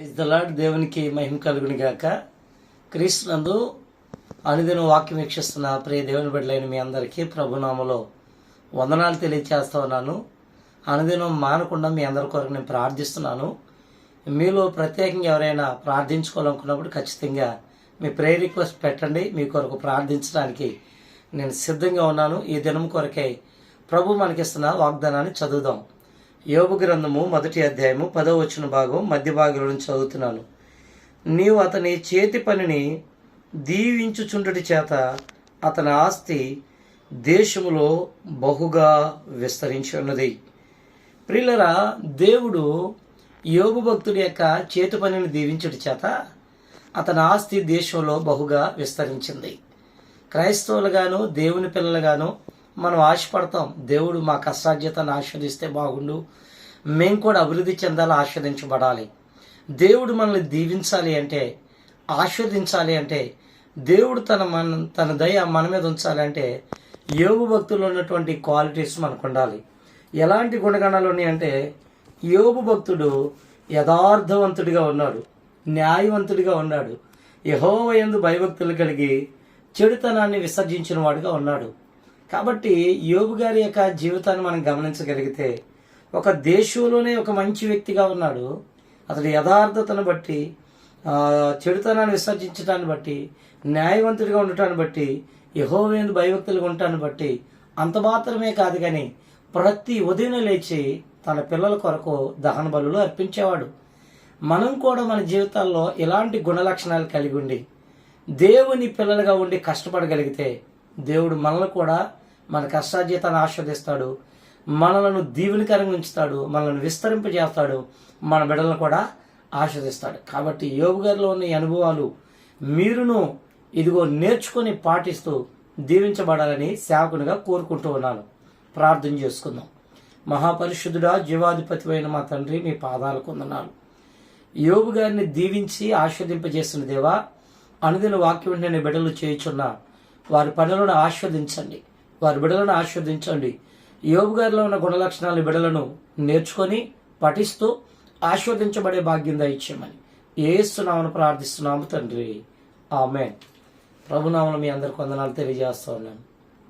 ఇద్దలాడు దేవునికి మహిమ కలుగుని గాక. క్రీస్తునందు అనుదిన వాక్యం వీక్షిస్తున్న ప్రియ దేవుని బిడ్డలైన మీ అందరికీ ప్రభునామలో వందనాలు తెలియచేస్తా ఉన్నాను. అనుదినం మానకుండా మీ అందరి కొరకు నేను ప్రార్థిస్తున్నాను. మీలో ప్రత్యేకంగా ఎవరైనా ప్రార్థించుకోవాలనుకున్నప్పుడు ఖచ్చితంగా మీ ప్రేయర్ రిక్వెస్ట్ పెట్టండి. మీ కొరకు ప్రార్థించడానికి నేను సిద్ధంగా ఉన్నాను. ఈ దినం కొరకై ప్రభు మనకిస్తున్న వాగ్దానాన్ని చదువుదాం. యోగు గ్రంథము మొదటి అధ్యాయము పదో వచ్చిన భాగం మధ్య భాగంలో నుంచి చదువుతున్నాను. నీవు అతని చేతి పనిని దీవించుచుండటి చేత అతని ఆస్తి దేశములో బహుగా విస్తరించి ఉన్నది. ప్రియులరా దేవుడు యోగు భక్తుడి యొక్క చేతి పనిని దీవించుడి చేత అతని ఆస్తి దేశంలో బహుగా విస్తరించింది. క్రైస్తవులుగాను దేవుని పిల్లలుగాను మనం ఆశపడతాం దేవుడు మా కష్టార్జితాన్ని ఆస్వాదిస్తే బాగుండు. మేము కూడా అభివృద్ధి చెందాలి ఆస్వాదించబడాలి. దేవుడు మనల్ని దీవించాలి అంటే ఆస్వాదించాలి అంటే దేవుడు తన మన తన దయ మన మీద ఉంచాలి అంటే యోగు భక్తులు ఉన్నటువంటి క్వాలిటీస్ మనకు ఉండాలి ఎలాంటి గుణగణాలు ఉన్నాయి అంటే యోగు భక్తుడు యథార్థవంతుడిగా ఉన్నాడు న్యాయవంతుడిగా ఉన్నాడు. యహోవయందు భయభక్తులు కలిగి చెడుతనాన్ని విసర్జించిన వాడుగా ఉన్నాడు. కాబట్టి యోబు గారి యొక్క జీవితాన్ని మనం గమనించగలిగితే ఒక దేశంలోనే ఒక మంచి వ్యక్తిగా ఉన్నాడు. అతడి యథార్థతను బట్టి చెడుతనాన్ని విసర్జించడాన్ని బట్టి న్యాయవంతుడిగా ఉండటాన్ని బట్టి యహోవేందు భయభక్తులుగా ఉండటాన్ని బట్టి అంత మాత్రమే కాదు కానీ ప్రతి ఉదయం లేచి తన పిల్లల కొరకు దహన బలులు అర్పించేవాడు. మనం కూడా మన జీవితాల్లో ఇలాంటి గుణ లక్షణాలు కలిగి ఉండి దేవుని పిల్లలుగా ఉండి కష్టపడగలిగితే దేవుడు మనల్ని కూడా మన కష్టాజీతాన్ని ఆస్వాదిస్తాడు. మనలను దీవెనకరంగా ఉంచుతాడు. మనల్ని విస్తరింపజేస్తాడు. మన బిడ్డలను కూడా ఆస్వాదిస్తాడు. కాబట్టి యోగు గారిలో ఉన్న అనుభవాలు మీరును ఇదిగో నేర్చుకొని పాటిస్తూ దీవించబడాలని సేవకునిగా కోరుకుంటూ ఉన్నాను. ప్రార్థన చేసుకుందాం. మహాపరిశుద్ధుడా జీవాధిపతి అయిన మా తండ్రి మీ పాదాలకు వందనాలు యోగు గారిని దీవించి ఆస్వాదింపజేసిన దేవా అనుదిన వాక్యం నేను బిడ్డలు చేయుచున్నా వారి పనులను ఆస్వాదించండి. వారి బిడలను ఆస్వాదించండి. యోగు గారిలో ఉన్న గుణలక్షణాల బిడలను నేర్చుకొని పఠిస్తూ ఆస్వాదించబడే భాగ్యం దయచేయమని ఏస్తున్నామని ప్రార్థిస్తున్నాము తండ్రి. ఆమె ప్రభునామను మీ అందరికి వందనాలు తెలియజేస్తా ఉన్నాను.